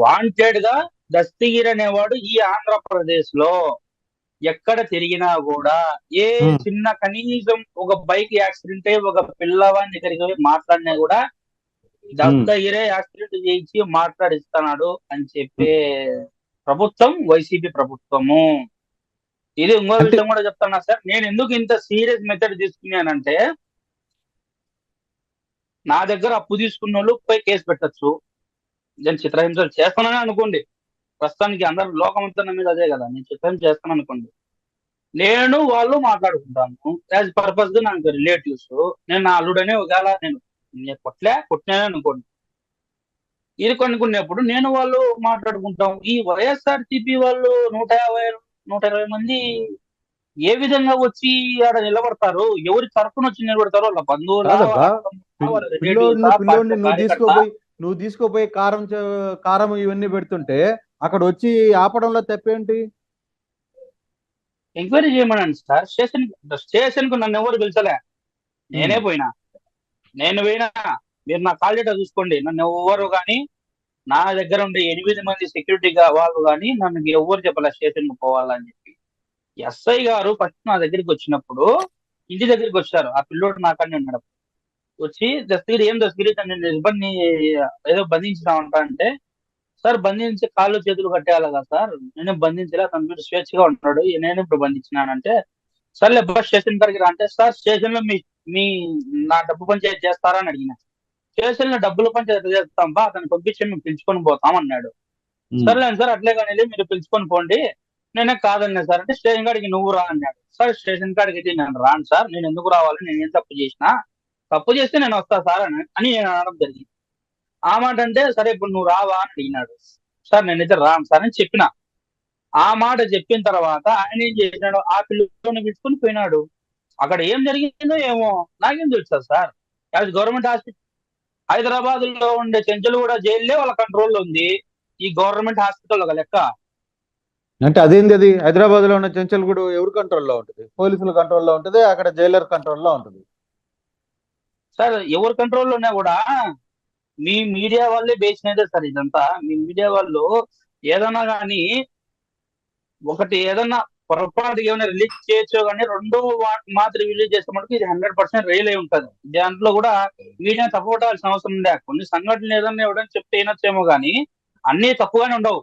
వాంటెడ్గా దస్తగిరి అనేవాడు ఈ ఆంధ్రప్రదేశ్లో ఎక్కడ తిరిగినా కూడా ఏ. చిన్న కనీసం ఒక బైక్ యాక్సిడెంట్ అయ్యి ఒక పిల్లవాడిని దగ్గరికి పోయి మాట్లాడినా కూడా దస్తగిరే యాక్సిడెంట్ చేయించి మాట్లాడిస్తున్నాడు అని చెప్పే ప్రభుత్వం వైసీపీ ప్రభుత్వము. ఇది ఇంకో విషయం కూడా చెప్తున్నా సార్. నేను ఎందుకు ఇంత సీరియస్ మెథడ్ తీసుకున్నానంటే నా దగ్గర అప్పు తీసుకున్న వాళ్ళు పోయి కేసు పెట్టచ్చు. నేను చిత్రహింసలు చేస్తానని అనుకోండి. ప్రస్తుతానికి అందరు లోకమంతా నా మీద అదే కదా నేను చిత్రహింస చేస్తాను అనుకోండి. నేను వాళ్ళు మాట్లాడుకుంటాను. యాజ్ పర్పస్గా నాకు రిలేటివ్స్ నేను నా అల్లుడనే ఒకవేళ నేను నేను కొట్లే కొట్టినా అనుకోండి. ఇది కొనుక్కునేప్పుడు నేను వాళ్ళు మాట్లాడుకుంటాం. ఈ వైఎస్ఆర్ సిపి వాళ్ళు నూట యాభై నూట ఇరవై మంది ఏ విధంగా వచ్చి ఆడ నిలబడతారు ఎవరి తరఫున వచ్చి నిలబడతారు వాళ్ళ బంధువుల నువ్వు? తీసుకోపోయి కారం కారం ఇవన్నీ పెడుతుంటే అక్కడ వచ్చి ఆపడంలో తప్పేంటి? ఎంక్వైరీ చేయమనండి సార్. స్టేషన్ స్టేషన్కు నన్ను ఎవరు పిలిచలే? నేనే పోయినా. నేను పోయినా. మీరు నా కాల్ డేటా చూసుకోండి. నన్ను ఎవరు కానీ నా దగ్గర ఉండే ఎనిమిది మంది సెక్యూరిటీ వాళ్ళు కానీ నన్ను ఎవరు చెప్పలే స్టేషన్కు పోవాలని చెప్పి. ఎస్ఐ గారు ఫస్ట్ నా దగ్గరికి వచ్చినప్పుడు ఇంటి దగ్గరికి వచ్చారు. ఆ పిల్లోడు నాకని ఉన్నాడు. వచ్చి దస్తగిరి ఏం దస్తగిరి నేను ఇబ్బంది ఏదో బంధించినామంట అంటే సార్ బంధించి కాళ్ళు చేతులు కట్టేయాలి కదా సార్? నేను బంధించలే మీరు స్వేచ్ఛగా ఉన్నాడు నేను ఇప్పుడు బంధించినానంటే సర్లే బస్ స్టేషన్ దగ్గర అంటే సార్ స్టేషన్లో మీ మీ నా డబ్బు పంచాయతీ చేస్తారా? అని అడిగిన. స్టేషన్లో డబ్బులు పంచాయతీ చేస్తాం బా అతను పంపించి మేము పిలుచుకొని పోతాం అన్నాడు. సర్లే సార్ అట్లే కానీ మీరు పిలుచుకొని పోండి నేనే కాదన్నా సార్. అంటే స్టేషన్ కాడికి నువ్వు రా అన్నాడు. సార్ స్టేషన్ కాడికి అయితే నేను రాను సార్ నేను ఎందుకు రావాలి నేను ఏం తప్పు చేసినా? తప్పు చేస్తే నేను వస్తా సార్ అని అని నేను అనడం జరిగింది. ఆ మాట అంటే సరే ఇప్పుడు నువ్వు రావా? అని అడిగినాడు. సార్ నేనైతే రాను సార్ అని చెప్పిన. ఆ మాట చెప్పిన తర్వాత ఆయన ఏం చేసినాడు? ఆ పిల్లని పిలుచుకొని పోయినాడు. అక్కడ ఏం జరిగిందో ఏమో నాకేం తెలుసా సార్ యాజ్ గవర్నమెంట్ హాస్పిటల్ హైదరాబాద్లో ఉండే చెంచలగూడ జైల్లో వాళ్ళ కంట్రోల్లో ఉంది. ఈ గవర్నమెంట్ హాస్పిటల్ ఒక లెక్క. అంటే అదేంది అది? హైదరాబాద్లో ఉన్న చెంచల్గూడు ఎవరి కంట్రోల్లో ఉంటుంది? పోలీసుల కంట్రోల్లో ఉంటుంది అక్కడ జైలర్ కంట్రోల్లో ఉంటుంది. సార్ ఎవరి కంట్రోల్లో ఉన్నా కూడా మీ మీడియా వాళ్ళే బేసినదే సార్ ఇదంతా. మీ మీడియా వాళ్ళు ఏదైనా కానీ ఒకటి ఏదన్నా పొరపాటు ఏమైనా రిలీజ్ చేయొచ్చు కానీ రెండో మాత్రం రిలీజ్ చేస్తే మనకి ఇది హండ్రెడ్ పర్సెంట్ రియల్ అయి ఉంటుంది. దాంట్లో కూడా మీడియా తప్పుపట్టాల్సిన అవసరం ఉండే. కొన్ని సంఘటనలు ఏదన్నా ఇవ్వడం చెప్తే వినొచ్చేమో కానీ అన్ని తప్పుగానే ఉండవు.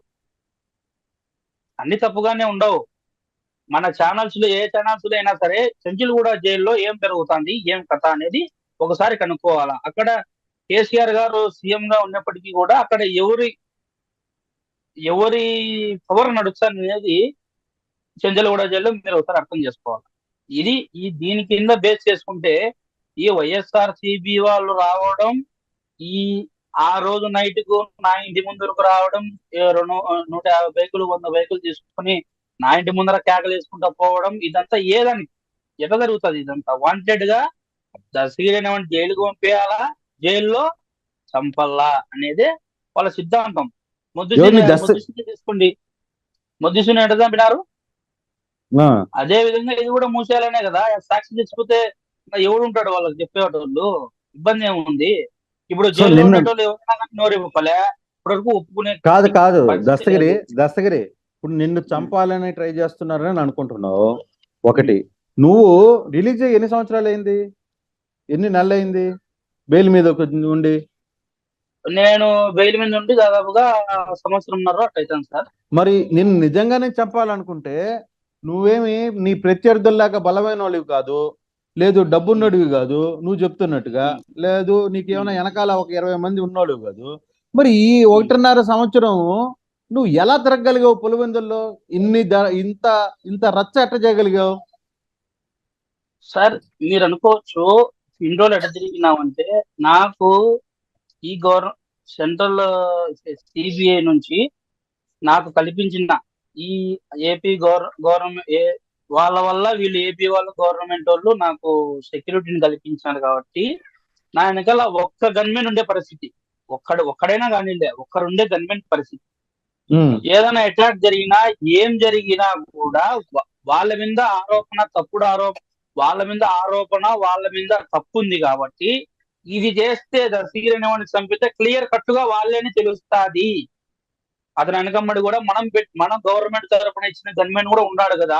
అన్ని తప్పుగానే ఉండవు. మన ఛానల్స్లో ఏ ఛానల్స్లో అయినా సరే సెంచులు కూడా జైల్లో ఏం పెరుగుతుంది ఏం కథ అనేది ఒకసారి కనుక్కోవాలా? అక్కడ కేసీఆర్ గారు సీఎం గా ఉన్నప్పటికీ కూడా అక్కడ ఎవరి ఎవరి పవర్ నడుస్తుంది అనేది చెంచలగూడ జిల్లా మీరు ఒకసారి అర్థం చేసుకోవాలి? ఇది ఈ దీని కింద బేస్ చేసుకుంటే ఈ వైఎస్ఆర్ సిబి వాళ్ళు రావడం ఈ ఆ రోజు నైట్కు నా ఇంటి ముందరకు రావడం రెండు నూట యాభై బైకులు వంద బైకులు తీసుకుని నా ఇంటి ముందర కేకలు వేసుకుంటా పోవడం ఇదంతా ఏదని ఎట జరుగుతుంది ఇదంతా. వాంటెడ్గా దశగిరి జైలుకు పంపేయాలా? జైల్లో చంపల్లా అనేది వాళ్ళ సిద్ధాంతం. ముద్దు తీసుకోండి. ముద్దుసుని ఎట్లా చంపినారు? అదే విధంగా ఇది కూడా మూసేయాలనే కదా. సాక్షి తెచ్చిపోతే ఎవడు ఉంటాడు వాళ్ళకి చెప్పేవాళ్ళు ఇబ్బంది ఏముంది? ఇప్పుడు ఉండేటోళ్ళు ఎవరైనా కానీ నోరు ఇవ్వలే ఇప్పటివరకు ఒప్పుకునే కాదు కాదు. దస్తగిరి. దస్తగిరి ఇప్పుడు నిన్ను చంపాలని ట్రై చేస్తున్నారని అనుకుంటున్నావు. ఒకటి. నువ్వు రిలీజ్ ఎన్ని సంవత్సరాలు అయింది ఎన్ని నెలలు అయింది బెయిల్ మీద ఒక- ఉండి? నేను బెయిల్ మీద ఉండి దాదాపుగా సంవత్సరంన్నర అవుతాను సార్. మరి నిన్ను నిజంగానే చంపాలనుకుంటే నువ్వేమి నీ ప్రత్యర్థుల్లాగా బలమైన వాళ్ళవి కాదు లేదు డబ్బున్నోడివి కాదు నువ్వు చెప్తున్నట్టుగా లేదు నీకేమైనా వెనకాల ఒక ఇరవై మంది ఉన్నోడివి కాదు. మరి ఈ ఒకటిన్నర సంవత్సరం నువ్వు ఎలా తిరగగలిగావు పులివెందుల్లో? ఇన్ని ఇంత ఇంత రచ్చ ఎట్ట చేయగలిగావు? సార్ మీరు అనుకోవచ్చు రోజులు ఎట్లా తిరిగినామంటే నాకు ఈ గవర్న సెంట్రల్ సిబిఐ నుంచి నాకు కల్పించిన ఈ ఏపీ గవర్ గవర్నమెంట్ వాళ్ళ వల్ల వీళ్ళు ఏపీ వాళ్ళ గవర్నమెంట్ వాళ్ళు నాకు సెక్యూరిటీని కల్పించారు కాబట్టి నా వెనకాల ఒక్క గన్మెన్ ఉండే పరిస్థితి. ఒక్కడు ఒక్కడైనా కానిలే ఒక్కరుండే గన్మెన్ పరిస్థితి. ఏదైనా అటాక్ జరిగినా ఏం జరిగినా కూడా వాళ్ళ మీద ఆరోపణ తప్పుడు ఆరోపణ వాళ్ళ మీద ఆరోపణ వాళ్ళ మీద తప్పు ఉంది కాబట్టి ఇది చేస్తే అనేవాడిని చంపితే క్లియర్ కట్గా వాళ్ళని తెలుస్తాది. అతని వెనకమ్మడి కూడా మనం మనం గవర్నమెంట్ తరపున ఇచ్చిన గన్మెన్ కూడా ఉన్నాడు కదా.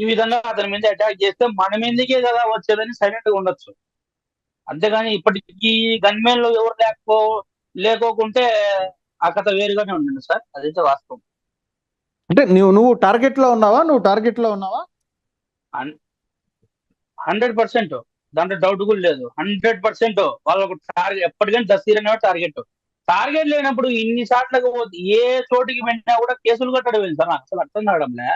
ఈ విధంగా అతని మీద అటాక్ చేస్తే మన మీదకే కదా వచ్చేదని సైలెంట్గా ఉండొచ్చు. అంతేగాని ఇప్పటికీ గన్మెన్లో ఎవరు లేకపో లేకోకుంటే ఆ కథ వేరుగానే ఉండండి సార్. అదైతే వాస్తవం. అంటే నువ్వు నువ్వు టార్గెట్లో ఉన్నావా? నువ్వు టార్గెట్లో ఉన్నావా? Hundred percent. దాంట్లో డౌట్ కూడా లేదు. హండ్రెడ్ పర్సెంట్ వాళ్ళకు టార్గెట్ ఎప్పటికైనా దస్తీరనే టార్గెట్ టార్గెట్ లేనప్పుడు ఇన్ని సార్లకు ఏ చోటికి వెళ్ళినా కూడా కేసులు కట్టడం ఏంటి సార్ అసలు అర్థం కావడంలే.